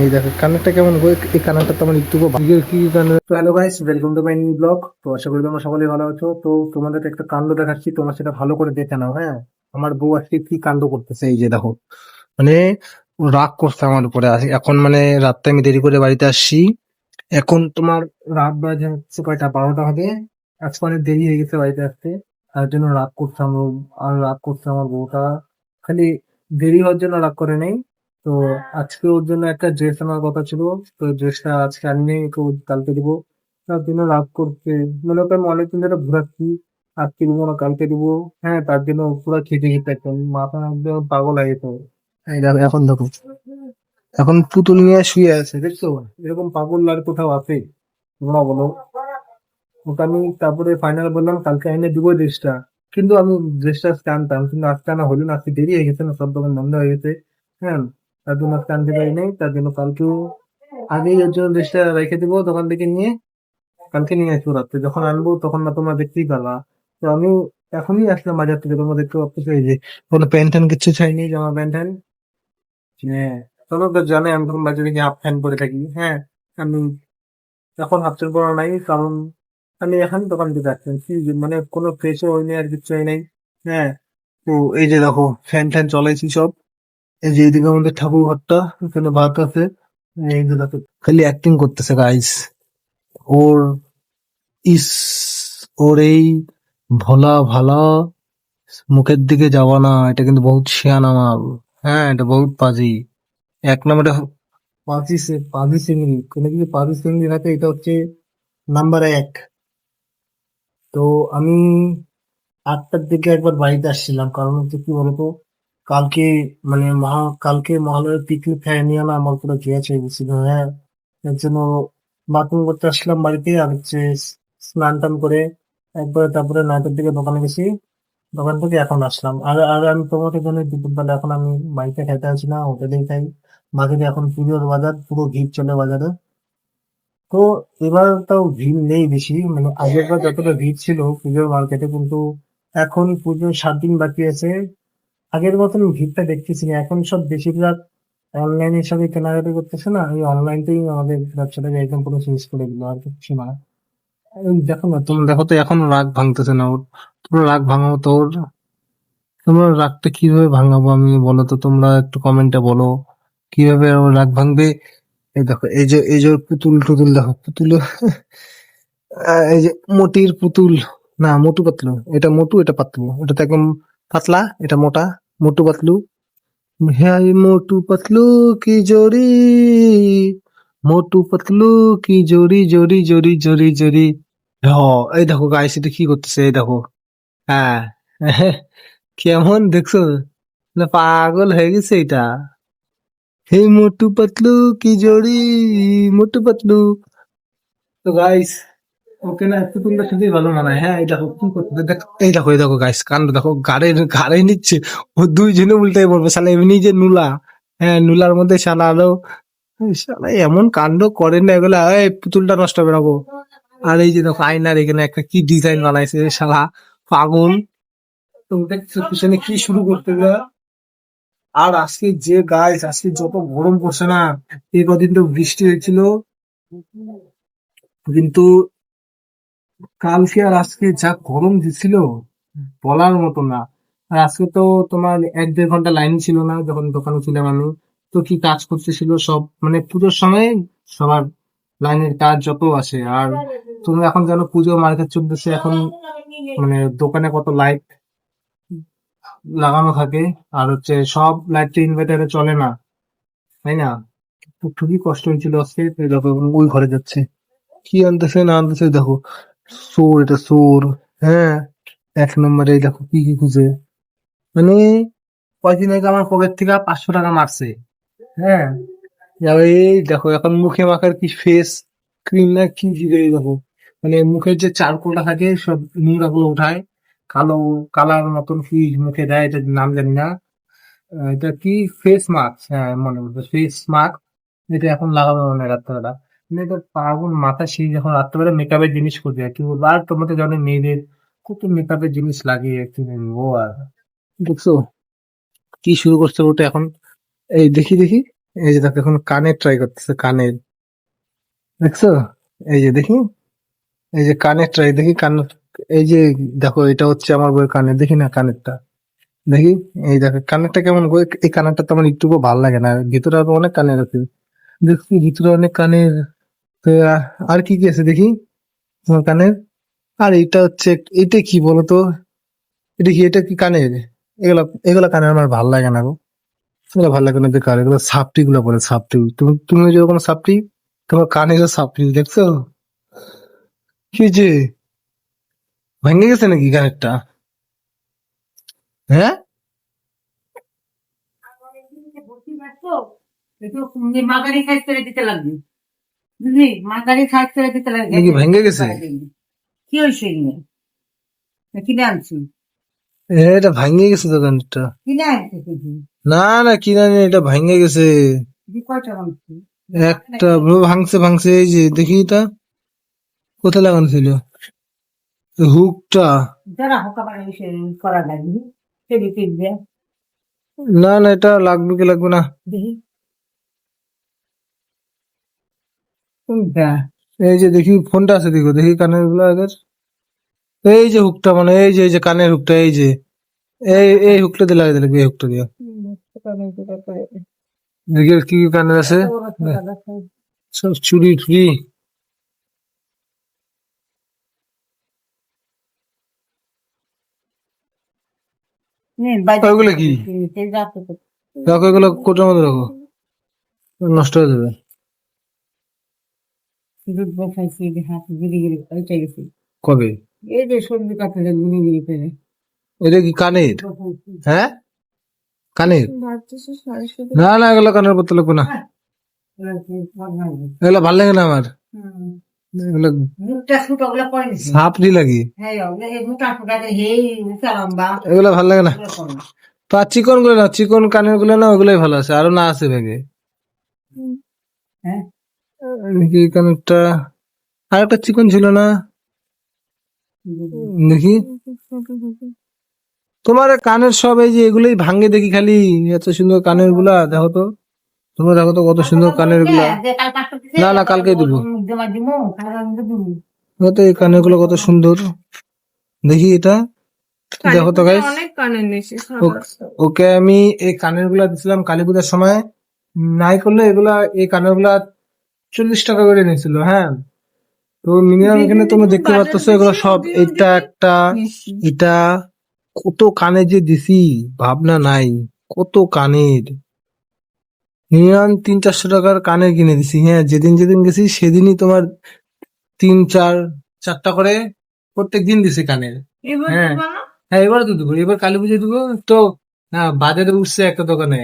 এই দেখো, কানেরটা কেমন এই কানেরটা তো আমার একটু কি কানের? Hello guys welcome to my new blog তো আশা করি তোমরা সকলেই ভালো আছো। তো তোমাদের একটা কাণ্ড দেখাচ্ছি, তোমরা সেটা ভালো করে দেখে নাও হ্যাঁ? আমার বউ আজকে কি কাণ্ড করতেছে, এই যে দেখো। মানে রাগ করছে আমার উপরে। এখন মানে রাত্রে আমি দেরি করে বাড়িতে আসছি। এখন তোমার রাত বাজে হচ্ছে কয়টা? বারোটা হবে আজকে অনেক দেরি হয়ে গেছে বাড়িতে আসতে। তার জন্য রাগ করছে আমার আর রাগ করছে আমার বউটা। খালি দেরি হওয়ার জন্য রাগ করে নেই। তো আজকে ওর জন্য একটা ড্রেস আনার কথা ছিল। তো ড্রেসটা আজকে আনিনি ওকে ও কালকে দিব। তার জন্য রাগ করছে। মানে ওকে আমি অনেকদিন ধরে ঘোরাচ্ছি আজকে দিব না কালকে দিব। হ্যাঁ তার জন্য পুরো খেতে খেতে একদম মাথা একদম পাগল হয়ে গেছে। এখন দেখো। এখন পুতুল নিয়ে শুয়ে আছে দেখছ? এরকম পাগল আর কোথাও আছে? তোমরা বলো। ওকে আমি তারপরে ফাইনাল বললাম কালকে এনে দিব ড্রেসটা কিন্তু আমি ড্রেসটা আজকে আনতাম কিন্তু আজকে আনা হলো না আজকে দেরি হয়ে গেছে না সব দোকান বন্ধ হয়ে গেছে। হ্যাঁ তার জন্য আনতে পারি নাই, তার জন্য কালকেও আগেই ওর জন্য ড্রেসটা রেখে দেবো দোকান থেকে নিয়ে, কালকে নিয়ে আসব রাত্রে। যখন আনব তখন না তোমরা দেখতেই পারবা। তো আমি এখনই আসলাম বাজার থেকে, তোমরা দেখতে পাচ্ছ এই যে কোনো প্যান্ট ট্যান্ট কিছু চাইনি জামা প্যান্ট ট্যান্ট। হ্যাঁ তোমরা তো জানে আমি তখন বাজারে গিয়ে হাফ প্যান্ট পরে থাকি। হ্যাঁ আমি এখন হাফ প্যান্ট পরা নাই, কারণ আমি এখন দোকান থেকে আসছি মানে কোনো ফ্রেশও হয়নি আর কিছু হয় নাই হ্যাঁ তো এই যে দেখো ফ্যান ট্যান চলাইছি সব। এই আমাদের ঠাকুর ঘরটা, এখানে ভাত আছে। খালি অ্যাক্টিং করতেছে গাইস ওর ইস, ওর এই ভোলা ভালা মুখের দিকে যাওয়া না, এটা কিন্তু বহুত শিয়ানা মাল। হ্যাঁ এটা বহুত পাজি। এক নম্বরে পাজি সে, পাজি চিংড়ি কোনো কিছু পাজি চিংড়ি থাকে এটা হচ্ছে নাম্বার এক। তো আমি আটটার দিকে একবার বাড়িতে আসছিলাম, কারণ হচ্ছে কি বলতো কালকে মানে মহা, কালকে মহালয়ের পিকনিক খাই নিয়ে না আমার পুরো হয়ে গেছিল হ্যাঁ। এর জন্য বাথরুম করতে আসলাম বাড়িতে আর হচ্ছে স্নান টান করে একবারে তারপরে নয়টার দিকে দোকানে গেছি। দোকান থেকে এখন আসলাম। আর আর আমি তোমাকে জন্য দুপুরবেলা এখন আমি বাড়িতে খাইতে আসি না, হোটেলেই খাই। বাজারে এখন পুজোর বাজার, পুরো ভিড় চলে বাজারে। তো এবার তাও ভিড় নেই বেশি মানে আগেরবার যতটা ভিড় ছিল পুজোর মার্কেটে কিন্তু এখন পুজোর সাত দিন বাকি আছে। আগের মতন ভিড়টা দেখতেছি না। এখন সব বেশিরভাগ অনলাইনে সবাই কেনাকাটি করতেছে না। এই অনলাইনতেই আমাদের ব্যবসাটাকে একদম পুরো শেষ করে দিল আর কিছু না। দেখো না, তুমি দেখো তো এখন রাগ ভাঙতেছে না ওর। তোমরা রাগ ভাঙাও তো ওর। তোমরা রাগটা কীভাবে ভাঙাবো আমি বলো তো, তোমরা একটু কমেন্টে বলো। কীভাবে ওর রাগ ভাঙবে? এই দেখো, এই যে এই যে পুতুল টুতুল দেখো, পুতুল এই যে মোটির পুতুল। না, মোটু পাতলু। এটা মোটু, এটা পাতলু। এটা তো একদম পাতলা, এটা মোটা। মোটু পাতলু হ্যাঁ মোটু পাতলু কি জোড়ি মোটু পাতলু কি জোড়ি জোড়ি জোড়ি জোড়ি জোড়ি হ এই দেখো গাইস এটা কি করতেছে এই দেখো হ্যাঁ কেমন দেখছ না পাগল হয়ে গেছে এটা হে মোটু পাতলু কি জোড়ি মোটু পাতলু তো গাইস ওকে না একটু তোমরা শুধুই ভালো মানায় হ্যাঁ এই দেখো, কি করতে দেখো, এই দেখো এই দেখো গাইস কাণ্ড, দেখো, গাড়ে গাড়ে নিচ্ছে। ও দুইজনে উল্টাই পড়বে শালা, এমনি যে নুলা। হ্যাঁ নুলার মধ্যে শালা আলো শালা, এমন কাণ্ড করে না, এগুলা, এই পুতুলটা নষ্ট হবে না গো। আর এই যে দেখো, আয়নার এখানে একটা কি ডিজাইন বানাইছে শালা, পাগল। দেখছ পিছনে কি শুরু করতে গেলা? আর আজকে যে গাইস আজকে যত গরম পড়ছে না, এই কদিন তো বৃষ্টি হয়েছিল। কিন্তু কালকে আর আজকে যা গরম দিছিল বলার মতো না। আর আজকে তো তোমার এক দেড় ঘণ্টা লাইন ছিল না যখন দোকানে ছিলাম আমি। তো কি কাজ করতেছিল সব মানে পুজোর সময় সবার লাইনের কাজ যত আছে। আর তুমি এখন জানো পুজো মার্কেট চলতেছে এখন মানে দোকানে কত লাইট লাগানো থাকে। আর হচ্ছে সব লাইট তো ইনভার্টারে চলে না তাই না? খুবই কষ্ট হয়েছিল আজকে ওই ঘরে যাচ্ছে। কি আনতেছে না আনতেছে দেখো। সোর, এটা সোর। হ্যাঁ এক নম্বরে দেখো, কি কি খুঁজে। মানে কয়দিন আগে আমার পকেট থেকে পাঁচশো টাকা মারছে। হ্যাঁ এই দেখো, এখন মুখে মাখার কি ফেস ক্রিম না কি দেখো। মানে মুখের যে চারকোলটা থাকে, সব নোংরা গুলো উঠায় কালো কালার মতন কি মুখে দেয়, এটা নাম জানি না। এটা কি ফেস মাস্ক হ্যাঁ মনে পড়ছে ফেস মাস্ক এটা এখন লাগাবে মনে রাত্রেবেলা। এটা পাগল মাথা, সেই যখন রাত্রেবেলা মেকআপের জিনিস করবে আর কি বলব আর তোমার তো জানো মেয়েদের কত মেকআপের জিনিস লাগে কি বলব আর। দেখছ? কি শুরু করছে ওটা এখন? এই দেখি দেখি। এই যে দেখো, এখন কানের ট্রাই করতেছে কানের দেখছ? এই যে দেখি। এই যে কানের ট্রাই দেখি কান, এই যে দেখো, এটা হচ্ছে আমার বইয়ের কানের দেখি না কানেরটা। দেখি, এই দেখো, কানেরটা কেমন? গো? এই কানেরটা তো আমার একটুকু ভালো লাগে না, ভিতরে অনেক কানের আছে। দেখছি, ভিতরে অনেক কানের তো আর কি কি আছে দেখি? তোমার কানের? আর এটা হচ্ছে, এটা কি বলতো? এটা কি এটা কি কানের এগুলা এগুলা কানের আমার ভালো লাগে না গো। এগুলো ভালো লাগে না বেকার, এগুলো সাপটি গুলো বলে, সাপটি। তুমি তুমি যেরকম সাপটি, তোমার কানে যে সাপটি, দেখছ? কি যে? ভেঙে গেছে নাকি কানেরটা? হ্যাঁ? মাগারি করে দিতে লাগবে। বুঝলি মাগারি করে দিতে লাগবে ভেঙে গেছে? কি হয়েছে কিনে আনছি। এটা ভেঙে গেছে দোকানটা। কিনে আনছি না না কি জানি এটা ভেঙে গেছে। একটা ভাঙছে ভাঙছে এই যে দেখি এটা। কোথায় লাগানো ছিল? হুকটা। না না এটা লাগবে কি লাগবে না? দেখি। কোনটা এই যে দেখি ফোনটা আছে দেখো দেখি কানেরগুলো এই যে হুকটা মানে এই যে এই যে কানের হুকটা এই যে। এই এই হুকটা দিয়ে লাগিয়ে দিলে এই হুকটা দিয়ে। দেখি কি কি কানের আছে। সব চুরি টুরি। ওইগুলো কি? রাখো এগুলো কোটার মধ্যে রাখো। নষ্ট হয়ে যাবে। দুধ বসাইছি হাত গিরি গিরি ওইটা গেছি। কবে? এই যে সবজি কাটলে গুলি গিরি করে এটা কি কানের? হ্যাঁ? কানের? না না এগুলো কানের পড়তে লাগবে না। এগুলো ভালো লাগে না আমার। ফুটো গুলো সাপড়ি লাগে। হ্যাঁ এগুলো ভালো লাগে না। ওগুলো তো আর চিকনগুলো না চিকন কানেরগুলো না ওগুলোই ভালো আছে। আরও না আছে ব্যাগে হ্যাঁ। দেখি কানেরটা আর একটা চিকন ছিল না? দেখি। তোমার কানের সব এই যে এগুলোই ভাঙ্গে দেখি খালি এত সুন্দর কানেরগুলা দেখো তো। তোমরা দেখো তো কত সুন্দর কানেরগুলা না, না, কালকে দেবো। তো এই কানেরগুলো কত সুন্দর। দেখি এটা। দেখো তো গাইস ওকে আমি এই কানেরগুলা দিছিলাম কালী পূজার সময়। নাই করলে এগুলা এই কানেরগুলা চল্লিশ টাকা করে নিয়েছিল হ্যাঁ। তো মিনিমাম এখানে তুমি দেখতে পাচ্ছ এগুলো সব এটা একটা এটা কত কানে যে দিছি ভাবনা নাই কত কানের। মিনিমাম তিন চারশো টাকার কানের কিনে দিছি হ্যাঁ যেদিন যেদিন গেছি সেদিনই তোমার তিন চার চারটা করে প্রত্যেক দিন দিছে কানের হ্যাঁ। হ্যাঁ এবার তো দেবো এবার কালী পুজো দেবো তো হ্যাঁ বাজারে উঠছে একটা দোকানে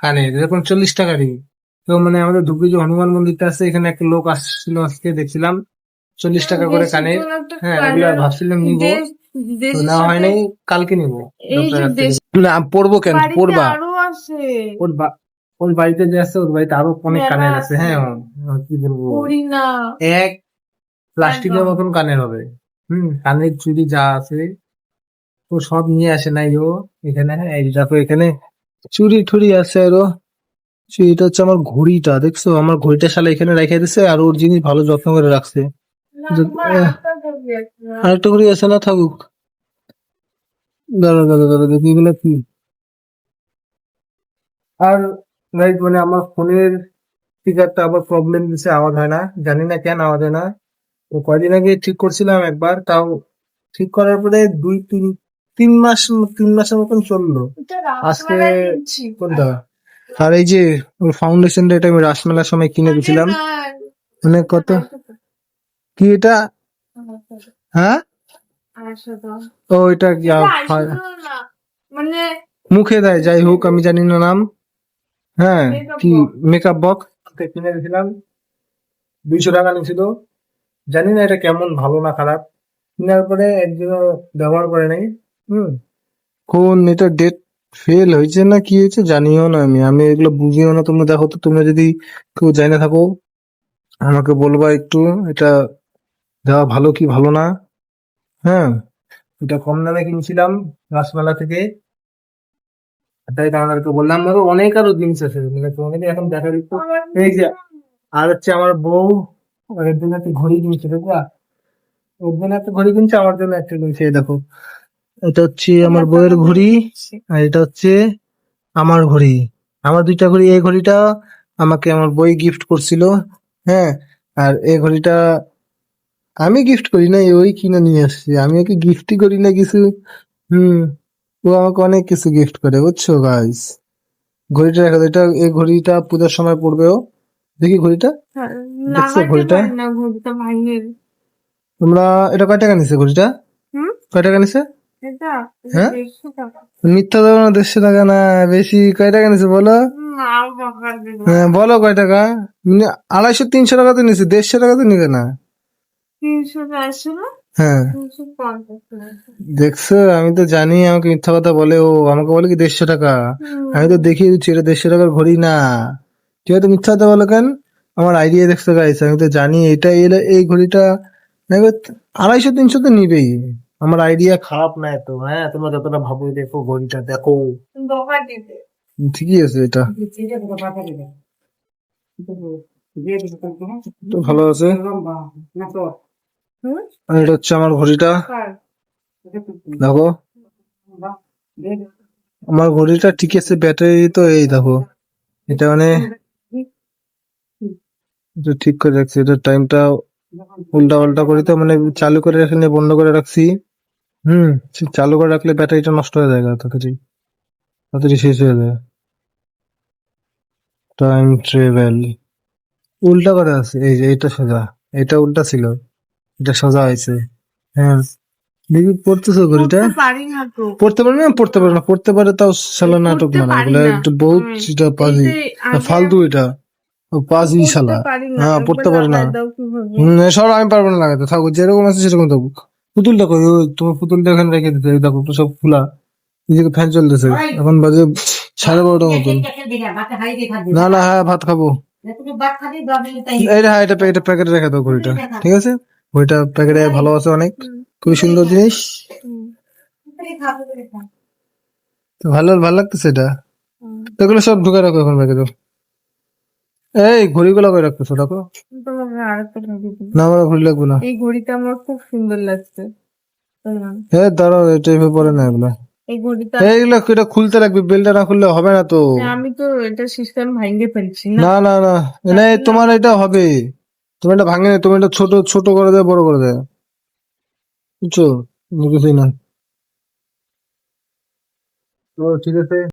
কানে এরকম চল্লিশ টাকারই। তো মানে আমাদের ধুবড়ি যে হনুমান মন্দিরটা আছে এখানে একটা লোক আসছিল আজকে দেখছিলাম। চল্লিশ টাকা করে দেশি কানে। হ্যাঁ এগুলো ভাবছিলাম নিবো। দেশ- তো দেশের নেওয়া হয় নাই কালকে নিবো। না পড়ব কেন? পড়বা ওর বা- ওর বাড়িতে যে আছে ওর বাড়িতে আরও অনেক কানের আছে। আছে। হ্যাঁ কি বলব? এক প্লাস্টিকের। মতন কানের হবে। হুম কানের চুড়ি যা আছে ও সব নিয়ে আসে নাই ও। এখানে হ্যাঁ এই দেখো এখানে। চুড়ি টুড়ি আছে আরও। চুড়িটা হচ্ছে আমার ঘড়িটা দেখছ? আমার ঘড়িটা শালা এখানে রেখে দিছে আর ওর জিনিস ভালো যত্ন করে রাখছে। আরেকটা ঘড়ি আছে না থাকুক। দাঁড়া দাঁড়া দাঁড়া দেখি এগুলো কি। আর রাইট মানে আমার ফোনের স্পিকারটা আবার প্রবলেম দিছে আওয়াজ হয় না। জানি না কেন আওয়াজ হয় না। তো কয়দিন আগে ঠিক করছিলাম একবার তাও ঠিক করার পরে দুই তিন তিন মাস তিন মাসের মতন চলল। আজকে কোনটা? আর এই যে ওর ফাউন্ডেশনটা এটা আমি রাসমেলার সময় কিনে দিয়েছিলাম। মানে কত? কি এটা? হ্যাঁ? ও এটা মানে মুখে দেয় যাই হোক আমি জানি না নাম। হ্যাঁ কি? মেকআপ বক্স কিনে দিয়েছিলাম। দুইশো টাকা নিয়েছিল। জানি না এটা কেমন ভালো না খারাপ। কেনার পরে একদিনও ব্যবহার করে নাই। হুম। কোন এটা ডেট ফেল হয়েছে না কি হয়েছে জানিও না আমি। আমি এগুলো বুঝিও না। তোমরা দেখো তো, তোমরা যদি কেউ জানে থাকো, আমাকে বলবা একটু, এটা দেওয়া ভালো কি ভালো না? হ্যাঁ এটা কম দামে কিনছিলাম রাসমেলা থেকে। তাই তোমাদেরকে বললাম আরও অনেক আরও জিনিস আছে। মানে তোমাদের এখন দেখা দিত এই যে, আর হচ্ছে আমার বউ, ওর জন্য একটা ঘড়ি কিনছে, বুঝলা? ওর জন্য একটা ঘড়ি কিনছে, আমার জন্য একটা কিনছে দেখো। এটা হচ্ছে আমার বউয়ের ঘড়ি আর এটা হচ্ছে আমার ঘড়ি। আমার দুইটা ঘড়ি এই ঘড়িটা আমাকে আমার বই গিফট করছিল হ্যাঁ? আর এই ঘড়িটা আমি গিফট করি না ওই কিনে নিয়ে আসছি। আমি ওকে গিফটই করি না কিছু। হুম ও আমাকে অনেক কিছু গিফট করে বুঝছ গাইস ঘড়িটা দেখো এটা এই ঘড়িটা পূজার সময় পড়বে ও। দেখি ঘড়িটা। দেখছ ঘড়িটা? তোমরা এটা কয় টাকা নিছে ঘড়িটা? হুম? কয় টাকা নিছে? হ্যাঁ? মিথ্যা দেবো না দেড়শো টাকা না বেশি কয় টাকা নিছে বলো? হ্যাঁ বলো কয় টাকা? আড়াইশো তিনশো টাকা তো নিছে দেড়শো টাকা তো নিবে না। হ্যাঁ। দেখছ আমি তো জানি আমাকে মিথ্যা কথা বলে ও আমাকে বলে কি দেড়শো টাকা? আমি তো দেখিয়ে দিচ্ছি এটা দেড়শো টাকার ঘড়ি না। তুই হয়তো মিথ্যা কথা বলো কেন? আমার আইডিয়া দেখছ গাইস আমি তো জানি এটা এলে- এই ঘড়িটা আড়াইশো তিনশো তো নিবেই। আমার আইডিয়া খারাপ না এত হ্যাঁ? তোমরা যতটা ভাবো দেখো ঘড়িটা দেখো। ঠিকই আছে এটা। তো ভালো আছে। আর এটা হচ্ছে আমার ঘড়িটা। কার? দেখো। আমার ঘড়িটা ঠিক আছে ব্যাটারি তো এই দেখো। এটা মানে এটা ঠিক করে রাখছি। এটা টাইমটা উল্টা পাল্টা করি তো মানে চালু করে রাখলে বন্ধ করে রাখছি। হুম চালু করে রাখলে ব্যাটারিটা নষ্ট হয়ে যায় তাড়াতাড়ি তাড়াতাড়ি শেষ হয়ে যায়। টাইম ট্রেভেল উল্টা করে আছে এই যে এটা সোজা এটা উল্টা ছিল এটা সোজা হয়েছে। হ্যাঁ দেখি পড়তেছো ঘড়িটা? তো। পড়তে পারে না? পড়তে পারে না। পড়তে পারে তাও শালা নাটক মানে এগুলা। একটু বহুত। সেটা পাজি। ফালতু এটা। ও পাজি শালা। হ্যাঁ পড়তে পারে না। সব আমি পারব না লাগাতে। থাকো যেরকম আছে সেরকম থাকব কই? ওই তোমার পুতুলটা ওখানে রেখে দিতে। দেখো তো সব খোলা। নিজেকে ফ্যান চলতেছে। এখন বাজে সাড়ে বারোটার মতন। না? না হ্যাঁ ভাত খাব। রে, হ্যাঁ এটা এটা প্যাকেটে রেখে দাও ঘড়িটা। ঠিক আছে? ঘড়িটা প্যাকেটে ভালো আছে অনেক। খুবই সুন্দর জিনিস। তো ভালো ভালো লাগতেছে এটা। এগুলো সব ঢুকে রাখো এখন প্যাকেটে এই ঘড়িগুলো করে রাখতেছো দিই। না আমার ঘড়ি লাগবে না। এই ঘড়িটা আমার খুব সুন্দর লাগছে। হ্যাঁ দাঁড়াও এটা এভাবে পরে না এগুলো। এই ঘড়িটা এইগুলো এটা খুলতে রাখবি বেলটা না খুললে হবে না তো। আমি তো এটা সিস্টেম ফেলছি না। না না না। তোমার এটা হবে। তুমি এটা ভাঙে তুমি এটা ছোট ছোট করে দেয় বড় করে দেয় বুঝছ? কিছুই না। তো ঠিক আছে।